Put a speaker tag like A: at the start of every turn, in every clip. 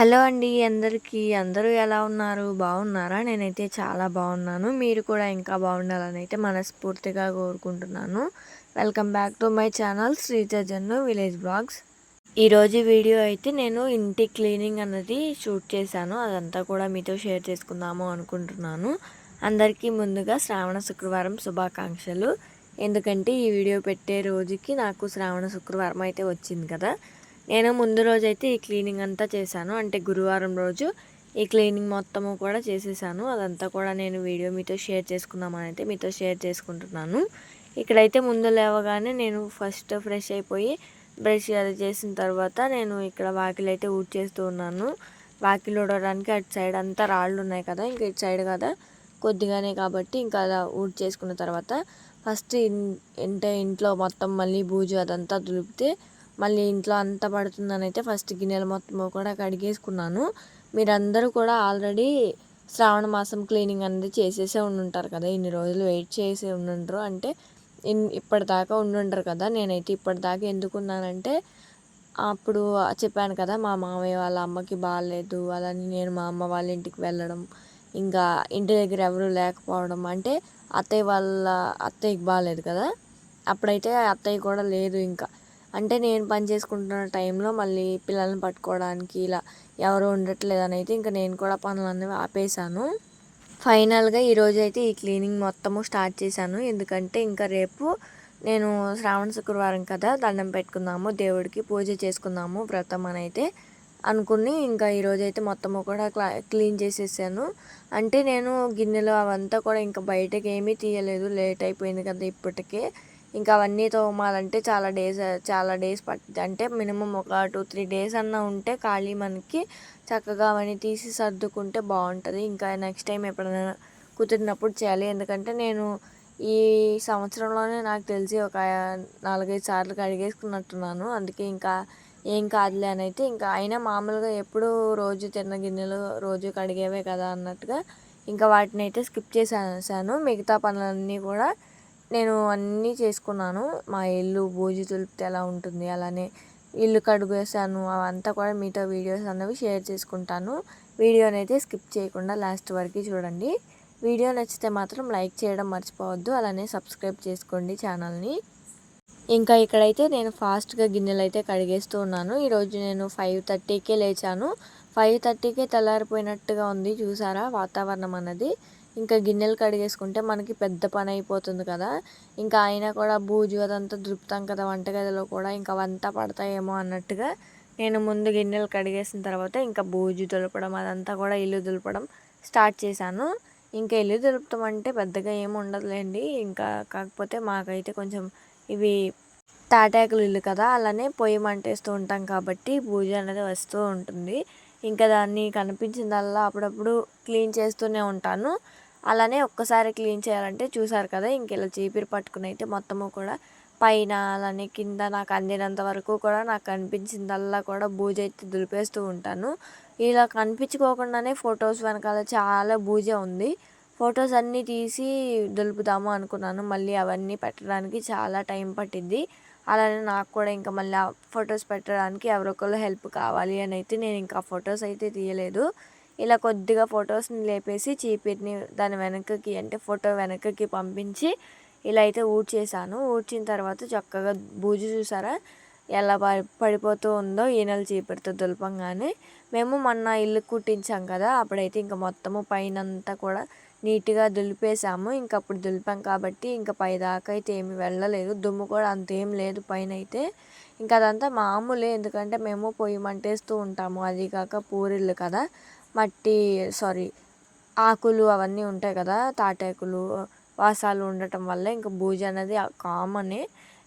A: Hello అండి అందరికీ. అందరూ ఎలా ఉన్నారు? బాగున్నారా? నేనైతే చాలా బాగున్నాను. మీరు కూడా ఇంకా బాగుండాలని అయితే మనస్ఫూర్తిగా కోరుకుంటున్నాను. Welcome back to my channel శ్రీచజన్ను village blogs. ఈరోజు వీడియో అయితే నేను ఇంటి క్లీనింగ్ అన్నది షూట్ చేశాను. అదంతా కూడా మీతో షేర్ చేసుకుందాము అనుకుంటున్నాను. అందరికీ ముందుగా శ్రావణ శుక్రవారం శుభాకాంక్షలు. ఎందుకంటే ఈ వీడియో పెట్టే రోజుకి నాకు శ్రావణ శుక్రవారం అయితే వచ్చింది కదా. నేను ముందు రోజు అయితే ఈ క్లీనింగ్ అంతా చేశాను. అంటే గురువారం రోజు ఈ క్లీనింగ్ మొత్తము కూడా చేసేసాను. అదంతా కూడా నేను వీడియో మీతో షేర్ చేసుకుందామని అయితే మీతో షేర్ చేసుకుంటున్నాను. ఇక్కడైతే ముందు లేవగానే నేను ఫస్ట్ ఫ్రెష్ అయిపోయి బ్రష్ అది చేసిన తర్వాత నేను ఇక్కడ వాకిలు అయితే ఊడ్ చేస్తూ ఉన్నాను. వాకిలు ఊడడానికి అటు సైడ్ అంతా రాళ్ళు ఉన్నాయి కదా ఇంకా ఇటు సైడ్ కదా కొద్దిగానే కాబట్టి ఇంకా అలా ఊడ్ చేసుకున్న తర్వాత ఫస్ట్ ఇంటే ఇంట్లో మొత్తం మళ్ళీ బూజు అదంతా దులిపితే మళ్ళీ ఇంట్లో అంత పడుతుందని అయితే ఫస్ట్ గిన్నెలు మొత్తం కూడా కడిగేసుకున్నాను. మీరందరూ కూడా ఆల్రెడీ శ్రావణ మాసం క్లీనింగ్ అనేది చేసేసే ఉండుంటారు కదా ఇన్ని రోజులు వెయిట్ చేసి ఉండుంటారు అంటే ఇన్ ఇప్పటిదాకా ఉండుంటారు కదా నేనైతే ఇప్పటిదాకా ఎందుకున్నానంటే అప్పుడు చెప్పాను కదా మా మామయ్య వాళ్ళ అమ్మకి బాగాలేదు అలాని నేను మా అమ్మ వాళ్ళ ఇంటికి వెళ్ళడం ఇంకా ఇంటి దగ్గర ఎవరు లేకపోవడం. అంటే అత్తయ్య వాళ్ళ అత్తయ్యకి బాగాలేదు కదా అప్పుడైతే అత్తయ్య కూడా లేదు ఇంకా. అంటే నేను పని చేసుకుంటున్న టైంలో మళ్ళీ పిల్లల్ని పట్టుకోవడానికి ఇలా ఎవరు ఉండట్లేదని అయితే ఇంకా నేను కూడా పనులన్నీ ఆపేశాను. ఫైనల్గా ఈరోజు అయితే ఈ క్లీనింగ్ మొత్తము స్టార్ట్ చేశాను. ఎందుకంటే ఇంకా రేపు నేను శ్రావణ శుక్రవారం కదా దండం పెట్టుకుందాము దేవుడికి పూజ చేసుకుందాము వ్రతం అని అయితే అనుకుని ఇంకా ఈరోజు అయితే మొత్తము కూడా క్లీన్ చేసేసాను. అంటే నేను గిన్నెలు అవంతా కూడా ఇంకా బయటకి ఏమీ తీయలేదు లేట్ అయిపోయింది కదా ఇప్పటికే. ఇంకా అవన్నీ తోమాలంటే చాలా డేస్ చాలా డేస్ పడుతుంది అంటే మినిమం ఒక టూ త్రీ డేస్ అన్న ఉంటే ఖాళీ మనకి చక్కగా అవన్నీ తీసి సర్దుకుంటే బాగుంటుంది. ఇంకా నెక్స్ట్ టైం ఎప్పుడైనా కుదిరినప్పుడు చేయాలి. ఎందుకంటే నేను ఈ సంవత్సరంలోనే నాకు తెలిసి ఒక నాలుగైదు సార్లు కడిగేసుకున్నట్టున్నాను. అందుకే ఇంకా ఏం కాదులే అని అయితే ఇంకా అయినా మామూలుగా ఎప్పుడు రోజు తిన్న గిన్నెలు రోజు కడిగేవే కదా అన్నట్టుగా ఇంకా వాటిని అయితే స్కిప్ చేసేసాను. మిగతా పనులన్నీ కూడా నేను అన్నీ చేసుకున్నాను. మా ఇల్లు బూజు తులిపితే ఎలా ఉంటుంది అలానే ఇల్లు కడుగేసాను అవంతా కూడా మీతో వీడియోస్ అన్నవి షేర్ చేసుకుంటాను. వీడియోని అయితే స్కిప్ చేయకుండా లాస్ట్ వరకు చూడండి. వీడియో నచ్చితే మాత్రం లైక్ చేయడం మర్చిపోవద్దు. అలానే సబ్స్క్రైబ్ చేసుకోండి ఛానల్ని. ఇంకా ఇక్కడైతే నేను ఫాస్ట్గా గిన్నెలు అయితే కడిగేస్తూ ఉన్నాను. ఈరోజు నేను ఫైవ్ థర్టీకే లేచాను. ఫైవ్ థర్టీకే తెల్లారిపోయినట్టుగా ఉంది. చూసారా వాతావరణం అన్నది? ఇంకా గిన్నెలు కడిగేసుకుంటే మనకి పెద్ద పని అయిపోతుంది కదా. ఇంకా అయినా కూడా బూజు అదంతా దులుపుతాం కదా వంటగదిలో కూడా. ఇంకా అవంతా పడతాయేమో అన్నట్టుగా నేను ముందు గిన్నెలు కడిగేసిన తర్వాత ఇంకా బూజు దులపడం అదంతా కూడా ఇల్లు దులపడం స్టార్ట్ చేశాను. ఇంకా ఇల్లు దులుపుతాం అంటే పెద్దగా ఏమి ఉండదులేండి. ఇంకా కాకపోతే మాకైతే కొంచెం ఇవి తాటాకులు ఇల్లు కదా అలానే పొయ్యి మంటేస్తూ ఉంటాం కాబట్టి పూజ అనేది వస్తూ ఉంటుంది. ఇంకా దాన్ని కనిపించిందల్లా అప్పుడప్పుడు క్లీన్ చేస్తూనే ఉంటాను. అలానే ఒక్కసారి క్లీన్ చేయాలంటే చూసారు కదా ఇంక ఇలా చీపిరి పట్టుకుని అయితే మొత్తము కూడా పైన అలానే కింద నాకు అందినంత వరకు కూడా నాకు కనిపించిందల్లా కూడా బూజ అయితే దులిపేస్తూ ఉంటాను. ఇలా కనిపించుకోకుండానే ఫొటోస్ వెనకాల చాలా బూజ ఉంది. ఫొటోస్ అన్నీ తీసి దులుపుదాము అనుకున్నాను. మళ్ళీ అవన్నీ పెట్టడానికి చాలా టైం పట్టింది అలానే నాకు కూడా ఇంకా మళ్ళీ ఫొటోస్ పెట్టడానికి ఎవరొకరు హెల్ప్ కావాలి అని అయితే నేను ఇంకా ఫొటోస్ అయితే తీయలేదు. ఇలా కొద్దిగా ఫొటోస్ని లేపేసి చీపిరిని దాని వెనకకి అంటే ఫోటో వెనకకి పంపించి ఇలా అయితే ఊడ్చేసాను ఊడ్చిన తర్వాత చక్కగా బూజు చూసారా? ఎలా పడిపోతూ ఉందో ఈనెల చీపిరితో దులపంగానే మేము మొన్న ఇల్లు కుట్టించాం కదా అప్పుడైతే ఇంకా మొత్తము పైన అంతా కూడా నీట్గా దులిపేసాము. ఇంక అప్పుడు దులిపాం కాబట్టి ఇంకా పై దాకా అయితే ఏమి వెళ్ళలేదు. దుమ్ము కూడా అంతేం లేదు పైన అయితే ఇంకా అదంతా మామూలే ఎందుకంటే మేము పొయ్యి మంటేస్తూ ఉంటాము. అది కాక పూరిళ్ళు కదా. మట్టి సారీ ఆకులు అవన్నీ ఉంటాయి కదా తాటాకులు వాసాలు ఉండటం వల్ల ఇంకా బూజు అనేది కామనే.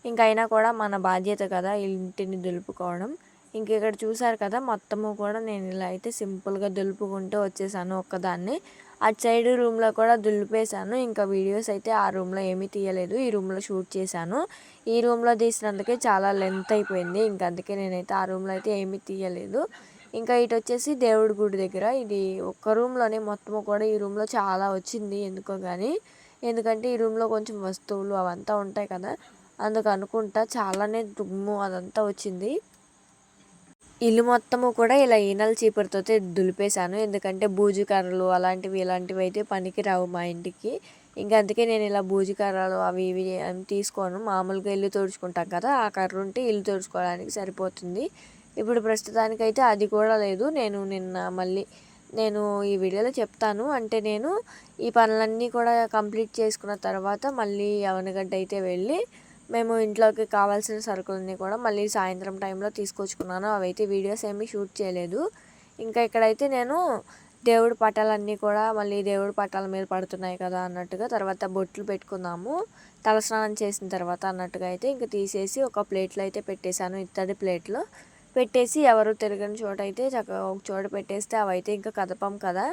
A: ఇంకైనా అయినా కూడా మన బాధ్యత కదా ఇంటిని దులుపుకోవడం. ఇంక ఇక్కడ చూసారు కదా మొత్తము కూడా నేను ఇలా అయితే సింపుల్గా దులుపుకుంటూ వచ్చేసాను ఒక్కదాన్ని. అటు సైడ్ రూమ్లో కూడా దులిపేశాను. ఇంకా వీడియోస్ అయితే ఆ రూమ్లో ఏమీ తీయలేదు. ఈ రూమ్లో షూట్ చేశాను. ఈ రూమ్లో తీసినందుకే చాలా లెంత్ అయిపోయింది. ఇంకా అందుకే నేనైతే ఆ రూమ్లో అయితే ఏమీ తీయలేదు. ఇంకా ఇటు వచ్చేసి దేవుడి గుడి దగ్గర. ఇది ఒక్క రూమ్లోనే మొత్తం కూడా ఈ రూమ్లో చాలా వచ్చింది. ఎందుకో కానీ ఎందుకంటే ఈ రూమ్లో కొంచెం వస్తువులు అవంతా ఉంటాయి కదా. అందుకు అనుకుంటా చాలానే దుమ్ము అదంతా వచ్చింది. ఇల్లు మొత్తము కూడా ఇలా ఈనల చీపురుతో దులిపేశాను. ఎందుకంటే బూజు కర్రలు అలాంటివి ఇలాంటివి అయితే పనికి రావు మా ఇంటికి. ఇంకా అందుకే నేను ఇలా బూజు కర్రలు అవి ఇవి తీసుకోను. మామూలుగా ఇల్లు తుడుచుకుంటాం కదా ఆ కర్ర ఉంటే ఇల్లు తుడుచుకోవడానికి సరిపోతుంది. ఇప్పుడు ప్రస్తుతానికైతే అది కూడా లేదు. నేను నిన్న మళ్ళీ నేను ఈ వీడియోలో చెప్తాను. అంటే నేను ఈ పనులన్నీ కూడా కంప్లీట్ చేసుకున్న తర్వాత మళ్ళీ అవనగడ్డ అయితే వెళ్ళి మేము ఇంట్లోకి కావాల్సిన సరుకులన్నీ కూడా మళ్ళీ సాయంత్రం టైంలో తీసుకొచ్చుకున్నాను. అవైతే వీడియోస్ ఏమీ షూట్ చేయలేదు. ఇంకా ఇక్కడైతే నేను దేవుడి పటాలన్నీ కూడా మళ్ళీ దేవుడి పటాల మీద పడుతున్నాయి కదా అన్నట్టుగా తర్వాత బొట్లు పెట్టుకుందాము తలస్నానం చేసిన తర్వాత అన్నట్టుగా అయితే ఇంకా తీసేసి ఒక ప్లేట్లో అయితే పెట్టేశాను. ఇత్తడి ప్లేట్లో పెట్టేసి ఎవరు తిరగని చోట అయితే చక్కగా ఒక చోట పెట్టేస్తే అవైతే ఇంకా కదపం కదా.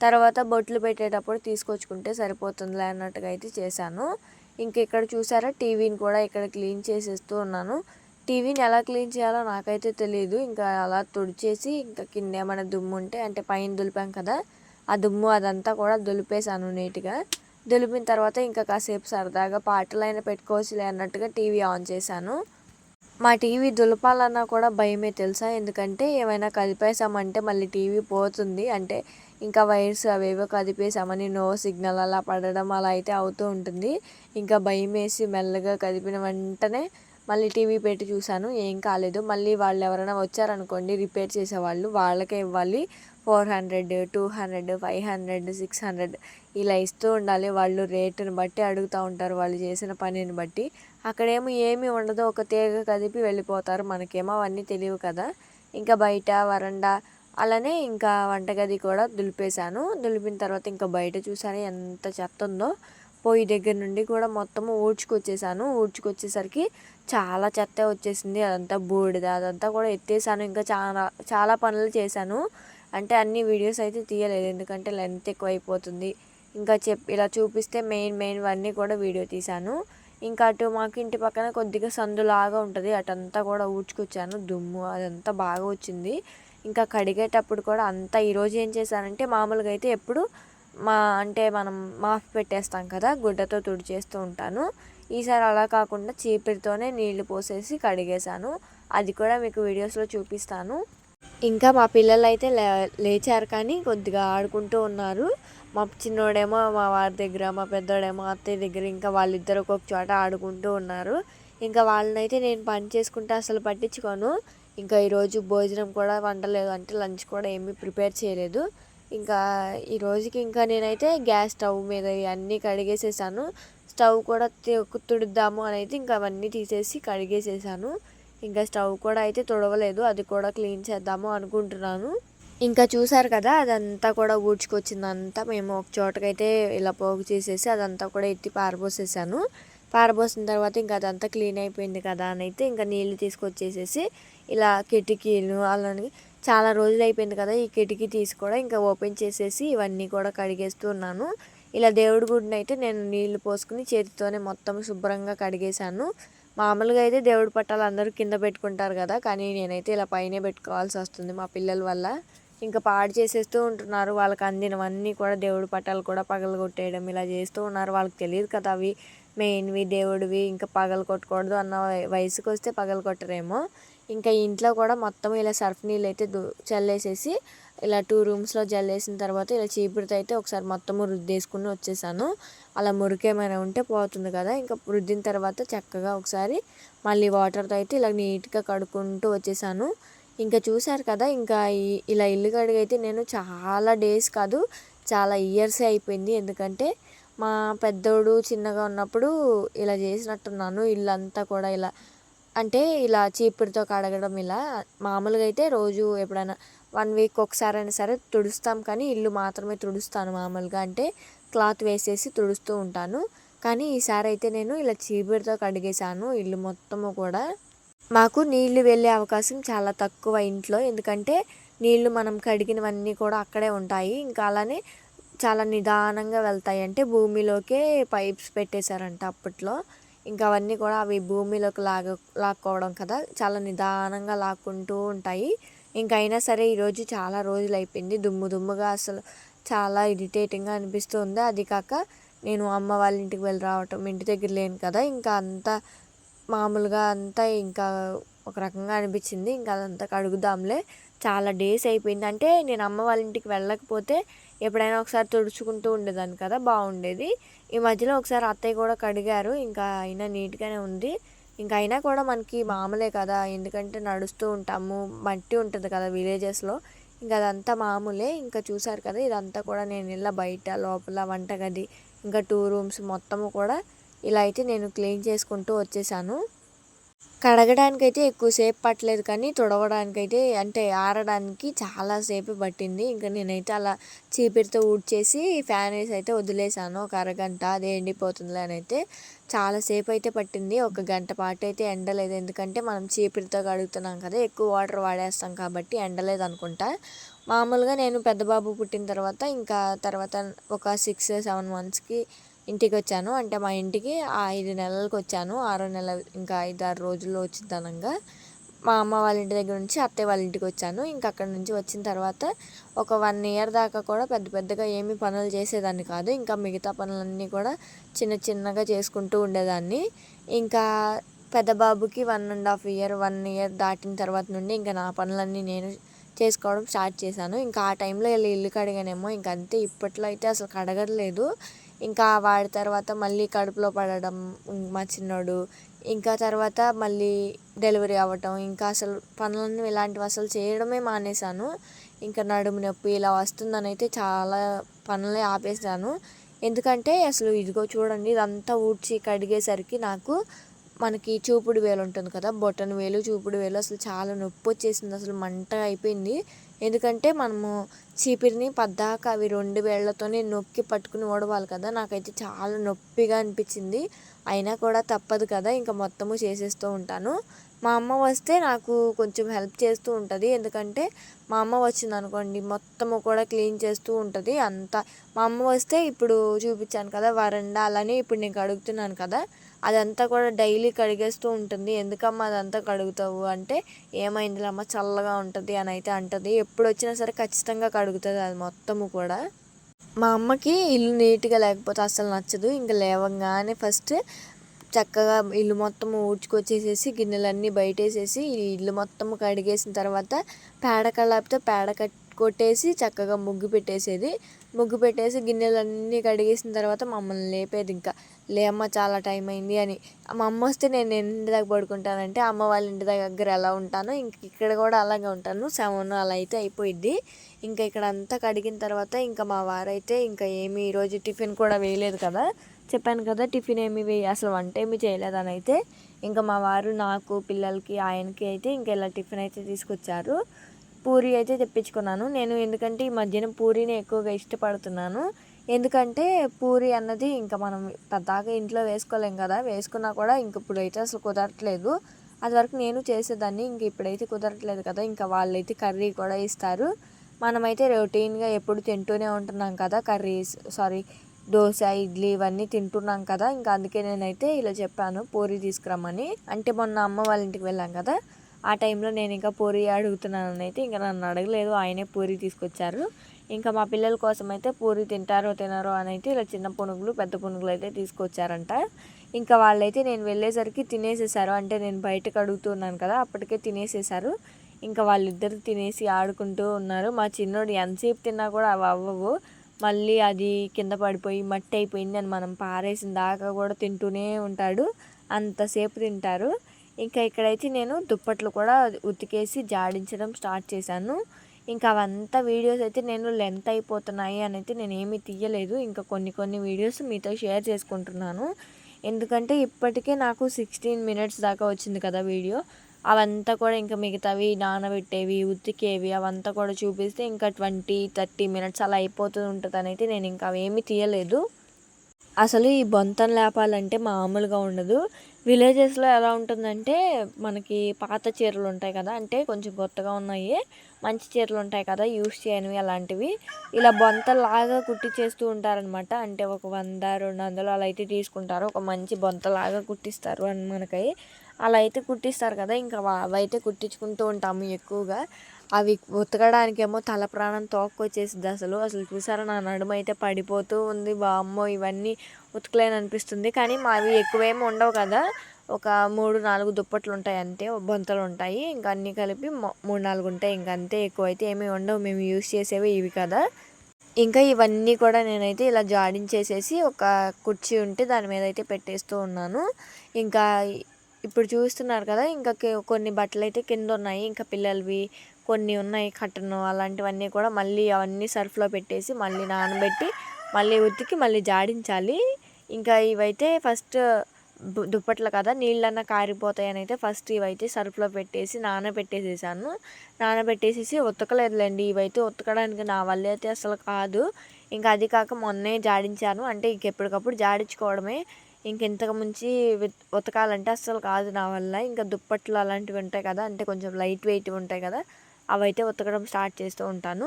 A: తర్వాత బొట్లు పెట్టేటప్పుడు తీసుకొచ్చుకుంటే సరిపోతుందిలే అన్నట్టుగా అయితే చేశాను. ఇంక ఇక్కడ చూసారా టీవీని కూడా ఇక్కడ క్లీన్ చేసేస్తూ ఉన్నాను. టీవీని ఎలా క్లీన్ చేయాలో నాకైతే తెలియదు ఇంకా అలా తుడిచేసి ఇంకా కింద ఏమైనా దుమ్ము ఉంటే అంటే పైన దులిపాం కదా ఆ దుమ్ము అదంతా కూడా దులిపేశాను నీట్గా. దులిపిన తర్వాత ఇంకా కాసేపు సరదాగా పాటలైనా పెట్టుకోవచ్చులే అన్నట్టుగా టీవీ ఆన్ చేశాను. మా టీవీ దులపాలన్నా కూడా భయమే తెలుసా? ఎందుకంటే ఏమైనా కలిపేసామంటే మళ్ళీ టీవీ పోతుంది. అంటే ఇంకా వైర్స్ అవేవో కదిపేసామని నో సిగ్నల్ అలా పడడం అలా అయితే అవుతూ ఉంటుంది. ఇంకా భయం వేసి మెల్లగా కదిపిన వెంటనే మళ్ళీ టీవీ పెట్టి చూశాను. ఏం కాలేదు. మళ్ళీ వాళ్ళు ఎవరైనా వచ్చారనుకోండి రిపేర్ చేసేవాళ్ళు వాళ్ళకే ఇవ్వాలి. Four hundred two hundred five hundred six hundred ఇలా ఇస్తూ ఉండాలి. వాళ్ళు రేటుని బట్టి అడుగుతూ ఉంటారు. వాళ్ళు చేసిన పనిని బట్టి అక్కడేమో ఏమీ ఉండదు. ఒక తీగ కదిపి వెళ్ళిపోతారు. మనకేమో అవన్నీ తెలియవు కదా. ఇంకా బయట వరండా అలానే ఇంకా వంటగది కూడా దులిపేశాను. దులిపిన తర్వాత ఇంకా బయట చూసాను ఎంత చెత్త ఉందో. పొయ్యి దగ్గర నుండి కూడా మొత్తం ఊడ్చుకొచ్చేసాను ఊడ్చుకొచ్చేసరికి చాలా చెత్త వచ్చేసింది. అదంతా బూడిద అదంతా కూడా ఎత్తేసాను ఇంకా చాలా చాలా పనులు చేశాను. అంటే అన్ని వీడియోస్ అయితే తీయలేదు. ఎందుకంటే లెంత్ ఎక్కువ అయిపోతుంది ఇంకా చెప్ ఇలా చూపిస్తే మెయిన్ మెయిన్ అన్నీ కూడా వీడియో తీశాను. ఇంకా అటు మాకు ఇంటి పక్కన కొద్దిగా సందులాగా ఉంటుంది. అటంతా కూడా ఊడ్చుకొచ్చాను. దుమ్ము అదంతా బాగా వచ్చింది. ఇంకా కడిగేటప్పుడు కూడా అంతా ఈరోజు ఏం చేశానంటే మామూలుగా అయితే ఎప్పుడు మా అంటే మనం మాఫ్ పెట్టేస్తాం కదా గుడ్డతో తుడిచేస్తూ ఉంటాను. ఈసారి అలా కాకుండా చీపిరితోనే నీళ్ళు పోసేసి కడిగేశాను. అది కూడా మీకు వీడియోస్లో చూపిస్తాను. ఇంకా మా పిల్లలు అయితే లే లేచారు కానీ కొద్దిగా ఆడుకుంటూ ఉన్నారు. మా చిన్నోడేమో మా వారి దగ్గర మా పెద్దోడేమో అత్తయ్య దగ్గర ఇంకా వాళ్ళిద్దరు ఒక్కొక్క చోట ఆడుకుంటూ ఉన్నారు. ఇంకా వాళ్ళనైతే నేను పని చేసుకుంటే అసలు పట్టించుకోను. ఇంకా ఈరోజు భోజనం కూడా వండలేదు. అంటే లంచ్ కూడా ఏమీ ప్రిపేర్ చేయలేదు. ఇంకా ఈ రోజుకి ఇంకా నేనైతే గ్యాస్ స్టవ్ మీద అన్నీ కడిగేసేసాను. స్టవ్ కూడా తుడుద్దాము అని అయితే ఇంకా అవన్నీ తీసేసి కడిగేసేసాను. ఇంకా స్టవ్ కూడా అయితే తుడవలేదు. అది కూడా క్లీన్ చేద్దాము అనుకుంటున్నాను. ఇంకా చూసారు కదా అదంతా కూడా ఊడ్చుకొచ్చిందంతా. మేము ఒక చోటకైతే ఇలా పోగు చేసేసి అదంతా కూడా ఎత్తి పారబోసేసాను. పారబోసిన తర్వాత ఇంకా అదంతా క్లీన్ అయిపోయింది కదా అని అయితే ఇంకా నీళ్ళు తీసుకొచ్చేసేసి ఇలా కిటికీలు అలానే చాలా రోజులు అయిపోయింది కదా ఈ కిటికీ తీసి కూడా ఇంకా ఓపెన్ చేసేసి ఇవన్నీ కూడా కడిగేస్తూ ఉన్నాను. ఇలా దేవుడి గుడిని అయితే నేను నీళ్ళు పోసుకుని చేతితోనే మొత్తం శుభ్రంగా కడిగేశాను. మామూలుగా అయితే దేవుడి పట్టాలు అందరూ కింద పెట్టుకుంటారు కదా కానీ నేనైతే ఇలా పైనే పెట్టుకోవాల్సి వస్తుంది మా పిల్లల వల్ల. ఇంకా పాడు చేసేస్తూ ఉంటున్నారు వాళ్ళకి అందినవన్నీ కూడా దేవుడి పట్టాలు కూడా పగలగొట్టేయడం ఇలా చేస్తూ ఉన్నారు. వాళ్ళకి తెలియదు కదా అవి మెయిన్వి దేవుడివి ఇంకా పగలు కొట్టకూడదు అన్న వయసుకు వస్తే పగలు కొట్టరేమో ఇంకా ఇంట్లో కూడా మొత్తం ఇలా సర్ఫ్ నీళ్ళు అయితే చల్లేసేసి ఇలా టూ రూమ్స్లో జల్లేసిన తర్వాత ఇలా చీపురుతో అయితే ఒకసారి మొత్తం రుద్దేసుకుని వచ్చేసాను. అలా మురికేమైనా ఉంటే పోతుంది కదా. ఇంకా రుద్దిన తర్వాత చక్కగా ఒకసారి మళ్ళీ వాటర్తో అయితే ఇలా నీట్గా కడుక్కుంటూ వచ్చేసాను. ఇంకా చూశారు కదా ఇంకా ఇలా ఇల్లు కడిగైతే నేను చాలా డేస్ కాదు చాలా ఇయర్సే అయిపోయింది. ఎందుకంటే మా పెద్దోడు చిన్నగా ఉన్నప్పుడు ఇలా చేసినట్టున్నాను. ఇల్లంతా కూడా ఇలా అంటే ఇలా చీపురుతో కడగడం ఇలా మామూలుగా అయితే రోజు ఎప్పుడైనా వన్ వీక్ ఒకసారి అయినా సరే తుడుస్తాం కానీ ఇల్లు మాత్రమే తుడుస్తాను మామూలుగా. అంటే క్లాత్ వేసేసి తుడుస్తూ ఉంటాను. కానీ ఈసారి అయితే నేను ఇలా చీపురుతో కడిగేశాను ఇల్లు మొత్తము కూడా. మాకు నీళ్ళు వెళ్ళే అవకాశం చాలా తక్కువ ఇంట్లో. ఎందుకంటే నీళ్ళు మనం కడిగినవన్నీ కూడా అక్కడే ఉంటాయి. ఇంకా అలానే చాలా నిదానంగా వెళ్తాయి. అంటే భూమిలోకే పైప్స్ పెట్టేశారంట అప్పట్లో. ఇంకా అవన్నీ కూడా అవి భూమిలోకి లాగ లాక్కోవడం కదా చాలా నిదానంగా లాక్కుంటూ ఉంటాయి. ఇంకైనా అయినా సరే ఈరోజు చాలా రోజులు అయిపోయింది దుమ్ము దుమ్ముగా అసలు చాలా ఇరిటేటింగ్గా అనిపిస్తుంది. అది కాక నేను అమ్మ వాళ్ళ ఇంటికి వెళ్ళి రావటం ఇంటి దగ్గర లేను కదా ఇంకా అంతా మామూలుగా అంతా ఇంకా ఒక రకంగా అనిపించింది. ఇంకా అదంతా కడుగుదాంలే. చాలా డేస్ అయిపోయింది. అంటే నేను అమ్మ వాళ్ళ ఇంటికి వెళ్ళకపోతే ఎప్పుడైనా ఒకసారి తుడుచుకుంటూ ఉండేదాన్ని కదా బాగుండేది. ఈ మధ్యలో ఒకసారి అత్తయ్య కూడా కడిగారు ఇంకా అయినా నీట్గానే ఉంది. ఇంకా అయినా కూడా మనకి మామూలే కదా ఎందుకంటే నడుస్తూ ఉంటాము మట్టి ఉంటుంది కదా విలేజెస్లో. ఇంకా అదంతా మామూలే ఇంకా చూసారు కదా ఇదంతా కూడా నేను ఇలా బయట లోపల వంటగది ఇంకా టూ రూమ్స్ మొత్తము కూడా ఇలా అయితే నేను క్లీన్ చేసుకుంటూ వచ్చేసాను. కడగడానికైతే ఎక్కువసేపు పట్టలేదు కానీ తుడవడానికైతే అంటే ఆరడానికి చాలాసేపు పట్టింది. ఇంకా నేనైతే అలా చీపిరితో ఊడ్చేసి ఫ్యాన్ వేసి అయితే వదిలేసాను. ఒక అరగంట అది ఎండిపోతుందిలే అని అయితే చాలాసేపు అయితే పట్టింది. ఒక గంట పాటు అయితే ఎండలేదు. ఎందుకంటే మనం చీపిరితో కడుగుతున్నాం కదా ఎక్కువ వాటర్ వాడేస్తాం కాబట్టి ఎండలేదు అనుకుంటా. మామూలుగా నేను పెద్ద బాబు పుట్టిన తర్వాత ఇంకా తర్వాత ఒక సిక్స్ సెవెన్ మంత్స్కి ఇంటికి వచ్చాను అంటే మా ఇంటికి ఐదు నెలలకు వచ్చాను ఆరో నెల ఇంకా ఐదు ఆరు రోజుల్లో వచ్చిందనంగా. మా అమ్మ వాళ్ళ ఇంటి దగ్గర నుంచి అత్తయ్య వాళ్ళ ఇంటికి వచ్చాను. ఇంకా అక్కడ నుంచి వచ్చిన తర్వాత ఒక వన్ ఇయర్ దాకా కూడా పెద్ద పెద్దగా ఏమీ పనులు చేసేదాన్ని కాదు. ఇంకా మిగతా పనులన్నీ కూడా చిన్న చిన్నగా చేసుకుంటూ ఉండేదాన్ని. ఇంకా పెద్ద బాబుకి one and half year one year దాటిన తర్వాత నుండి ఇంకా నా పనులన్నీ నేను చేసుకోవడం స్టార్ట్ చేశాను. ఇంకా ఆ టైంలో వెళ్ళి ఇల్లు కడిగానేమో ఇంకా అంతే. ఇప్పట్లో అయితే అసలు కడగట్లేదు. ఇంకా వాడి తర్వాత మళ్ళీ కడుపులో పడడం మా చిన్నోడు. ఇంకా తర్వాత మళ్ళీ డెలివరీ అవ్వటం. ఇంకా అసలు పనులన్నీ ఇలాంటివి అసలు చేయడమే మానేశాను. ఇంకా నడుము నొప్పి ఇలా వస్తుందని అయితే చాలా పనులే ఆపేసాను ఎందుకంటే అసలు ఇదిగో చూడండి ఇదంతా ఊడ్చి కడిగేసరికి నాకు మనకి చూపుడు వేలు ఉంటుంది కదా బొటన్ వేలు చూపుడు వేలు. అసలు చాలా నొప్పి వచ్చేసింది. అసలు మంట అయిపోయింది. ఎందుకంటే మనము చీపిరిని పద్దాక అవి రెండు వేళ్ళతోనే నొక్కి పట్టుకుని ఓడవాలి కదా. నాకైతే చాలా నొప్పిగా అనిపించింది. అయినా కూడా తప్పదు కదా. ఇంకా మొత్తము చేసేస్తూ ఉంటాను. మా అమ్మ వస్తే నాకు కొంచెం హెల్ప్ చేస్తూ ఉంటుంది. ఎందుకంటే మా అమ్మ వచ్చింది అనుకోండి మొత్తము కూడా క్లీన్ చేస్తూ ఉంటుంది అంతా. మా అమ్మ వస్తే ఇప్పుడు చూపించాను కదా వరండా అలానే ఇప్పుడు నేను కడుగుతున్నాను కదా అదంతా కూడా డైలీ కడిగేస్తూ ఉంటుంది. ఎందుకమ్మా అదంతా కడుగుతావు అంటే ఏమైందిలే అమ్మ చల్లగా ఉంటుంది అని అయితే అంటుంది. ఎప్పుడు వచ్చినా సరే ఖచ్చితంగా కడుగుతుంది అది మొత్తము కూడా. మా అమ్మకి ఇల్లు నీట్గా లేకపోతే అసలు నచ్చదు. ఇంకా లేవంగానే ఫస్ట్ చక్కగా ఇల్లు మొత్తం ఊడ్చుకొచ్చేసేసి గిన్నెలన్నీ బయటేసేసి ఇల్లు మొత్తం కడిగేసిన తర్వాత పేడ కళ్ళాపితే పేడ కట్ కొట్టేసి చక్కగా ముగ్గు పెట్టేసేది. ముగ్గు పెట్టేసి గిన్నెలన్నీ కడిగేసిన తర్వాత మమ్మల్ని లేపేది ఇంకా. లేమ్మ చాలా టైం అయింది అని. మా అమ్మ వస్తే నేను ఇంటి దగ్గర పడుకుంటానంటే అమ్మ వాళ్ళ ఇంటి దగ్గర ఎలా ఉంటాను ఇంక ఇక్కడ కూడా అలాగే ఉంటాను. సెవెన్ అలా అయితే అయిపోయింది ఇంకా ఇక్కడ అంతా కడిగిన తర్వాత ఇంకా మా వారైతే ఇంకా ఏమి ఈరోజు టిఫిన్ కూడా వేయలేదు కదా. చెప్పాను కదా టిఫిన్ ఏమి వేయ అసలు వంట ఏమి చేయలేదని అయితే ఇంకా మా వారు నాకు పిల్లలకి ఆయనకి అయితే ఇంకా ఇలా టిఫిన్ అయితే తీసుకొచ్చారు. పూరి అయితే తెప్పించుకున్నాను. నేను ఎందుకంటే ఈ మధ్యన పూరీని ఎక్కువగా ఇష్టపడుతున్నాను. ఎందుకంటే పూరి అన్నది ఇంకా మనం పెద్దగా ఇంట్లో వేసుకోలేం కదా వేసుకున్నా కూడా ఇంక ఇప్పుడైతే అసలు కుదరట్లేదు. అది వరకు నేను చేసేదాన్ని ఇంక ఇప్పుడైతే కుదరట్లేదు కదా ఇంకా వాళ్ళైతే కర్రీ కూడా ఇస్తారు. మనమైతే రొటీన్గా ఎప్పుడు తింటూనే ఉంటున్నాం కదా కర్రీస్ సారీ దోశ ఇడ్లీ ఇవన్నీ తింటున్నాం కదా. ఇంకా అందుకే నేనైతే ఇలా చెప్పాను పూరి తీసుకురమ్మని. అంటే మొన్న అమ్మ వాళ్ళ ఇంటికి వెళ్ళాం కదా. ఆ టైంలో నేను ఇంకా పూరి అడుగుతున్నాను అయితే ఇంకా నన్ను అడగలేదు. ఆయనే పూరి తీసుకొచ్చారు. ఇంకా మా పిల్లల కోసం అయితే పూరి తింటారో తినారో అని అయితే ఇలా చిన్న పునుగులు పెద్ద పునుగులు అయితే తీసుకొచ్చారంట. ఇంకా వాళ్ళైతే నేను వెళ్ళేసరికి తినేసేసారు అంటే నేను బయటకు అడుగుతున్నాను కదా అప్పటికే తినేసేసారు ఇంకా వాళ్ళిద్దరు తినేసి ఆడుకుంటూ ఉన్నారు. మా చిన్నోడు ఎంతసేపు తిన్నా కూడా అవి అవ్వవు. మళ్ళీ అది కింద పడిపోయి మట్టి అయిపోయింది అని మనం పారేసిన దాకా కూడా తింటూనే ఉంటాడు. అంతసేపు తింటారు. ఇంకా ఇక్కడైతే నేను దుప్పట్లు కూడా ఉతికేసి జాడించడం స్టార్ట్ చేశాను. ఇంకా అవంతా వీడియోస్ అయితే నేను లెంత్ అయిపోతున్నాయి అని అయితే నేను ఏమీ తీయలేదు. ఇంకా కొన్ని కొన్ని వీడియోస్ మీతో షేర్ చేసుకుంటున్నాను. ఎందుకంటే ఇప్పటికే నాకు సిక్స్టీన్ మినిట్స్ దాకా వచ్చింది కదా వీడియో. అవంతా కూడా ఇంకా మిగతావి నానబెట్టేవి ఉతికేవి అవంతా కూడా చూపిస్తే ఇంకా ట్వంటీ థర్టీ మినిట్స్ అలా అయిపోతూ ఉంటుంది అని అయితే నేను ఇంకా అవేమీ తీయలేదు. అసలు ఈ బొంతం లేపాలంటే మామూలుగా ఉండదు. విలేజెస్లో ఎలా ఉంటుందంటే మనకి పాత చీరలు ఉంటాయి కదా అంటే కొంచెం కొత్తగా ఉన్నాయి. మంచి చీరలు ఉంటాయి కదా యూస్ చేయనివి అలాంటివి. ఇలా బొంతలాగా కుట్టి చేస్తూ ఉంటారనమాట అంటే ఒక వంద రెండు వందలు అలా అయితే తీసుకుంటారు. ఒక మంచి బొంతలాగా కుట్టిస్తారు అని మనకై. అలా అయితే కుట్టిస్తారు కదా ఇంకా అవైతే కుట్టించుకుంటూ ఉంటాము ఎక్కువగా. అవి ఉతకడానికేమో తల ప్రాణం తోక్కొచ్చేసింది అసలు. అసలు చూసారా నా నడుమ అయితే పడిపోతూ ఉంది. బామ్మో ఇవన్నీ ఉతకలేని అనిపిస్తుంది. కానీ మావి ఎక్కువేమి ఉండవు కదా. ఒక మూడు నాలుగు దుప్పట్లు ఉంటాయి అంతే బొంతలు ఉంటాయి ఇంకా అన్నీ కలిపి మూడు నాలుగు ఉంటాయి. ఇంకా అంతే ఎక్కువ అయితే ఏమీ ఉండవు. మేము యూస్ చేసేవి ఇవి కదా. ఇంకా ఇవన్నీ కూడా నేనైతే ఇలా జాడించేసేసి ఒక కుర్చీ ఉంటే దాని మీద అయితే పెట్టేస్తూ ఉన్నాను. ఇంకా ఇప్పుడు చూస్తున్నారు కదా ఇంకా కొన్ని బట్టలు అయితే కింద ఉన్నాయి ఇంకా పిల్లలవి కొన్ని ఉన్నాయి కట్టను అలాంటివన్నీ కూడా మళ్ళీ అవన్నీ సర్ఫ్లో పెట్టేసి మళ్ళీ నానబెట్టి మళ్ళీ ఉతికి మళ్ళీ జాడించాలి. ఇంకా ఇవైతే ఫస్ట్ దుప్పట్లు కదా నీళ్ళన్నా కారిపోతాయని అయితే ఫస్ట్ ఇవైతే సర్ఫ్లో పెట్టేసి నానబెట్టేసేసాను. నానబెట్టేసేసి ఉతకలేదులేండి. ఇవైతే ఉతకడానికి నా వల్ల అయితే అసలు కాదు. ఇంకా అది కాక మొన్నే జాడించాను. అంటే ఇంక ఎప్పటికప్పుడు జాడించుకోవడమే. ఇంక ఇంతకు ముంచి ఉతకాలంటే అస్సలు కాదు నా వల్ల. ఇంకా దుప్పట్లు అలాంటివి ఉంటాయి కదా అంటే కొంచెం లైట్ వెయిట్ ఉంటాయి కదా అవైతే ఉతకడం స్టార్ట్ చేస్తూ ఉంటాను.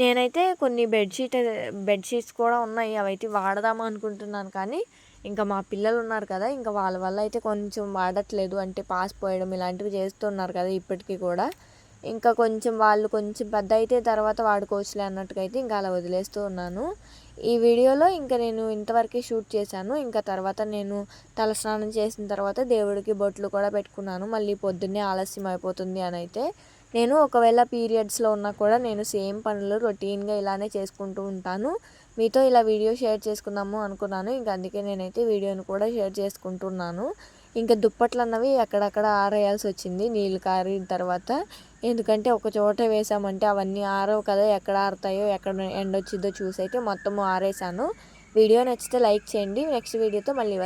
A: నేనైతే కొన్ని బెడ్షీట్ బెడ్షీట్స్ కూడా ఉన్నాయి. అవైతే వాడదాం అనుకుంటున్నాను కానీ ఇంకా మా పిల్లలు ఉన్నారు కదా ఇంకా వాళ్ళ వల్ల అయితే కొంచెం వాడట్లేదు. అంటే పాస్ పోయడం ఇలాంటివి చేస్తున్నారు కదా ఇప్పటికీ కూడా. ఇంకా కొంచెం వాళ్ళు కొంచెం పెద్ద అయితే తర్వాత వాడుకోవచ్చులే అన్నట్టుగా అయితే ఇంకా అలా వదిలేస్తూ ఉన్నాను. ఈ వీడియోలో ఇంకా నేను ఇంతవరకే షూట్ చేశాను. ఇంకా తర్వాత నేను తలస్నానం చేసిన తర్వాత దేవుడికి బొట్లు కూడా పెట్టుకున్నాను. మళ్ళీ పొద్దున్నే ఆలస్యం అయిపోతుంది అని అయితే నేను ఒకవేళ పీరియడ్స్లో ఉన్నా కూడా నేను సేమ్ పనులు రొటీన్గా ఇలానే చేసుకుంటూ ఉంటాను. మీతో ఇలా వీడియో షేర్ చేసుకుందాము అనుకున్నాను. ఇంకా అందుకే నేనైతే వీడియోని కూడా షేర్ చేసుకుంటున్నాను. ఇంకా దుప్పట్లు అన్నవి అక్కడక్కడ ఆరేయాల్సి వచ్చింది. నీళ్ళు కారిన తర్వాత. ఎందుకంటే ఒక చోట వేసామంటే అవన్నీ ఆరవు కదా ఎక్కడ ఆరుతాయో ఎక్కడ ఎండ వచ్చిందో చూసి అయితే మొత్తము ఆరేసాను. వీడియో నచ్చితే లైక్ చేయండి. నెక్స్ట్ వీడియోతో మళ్ళీ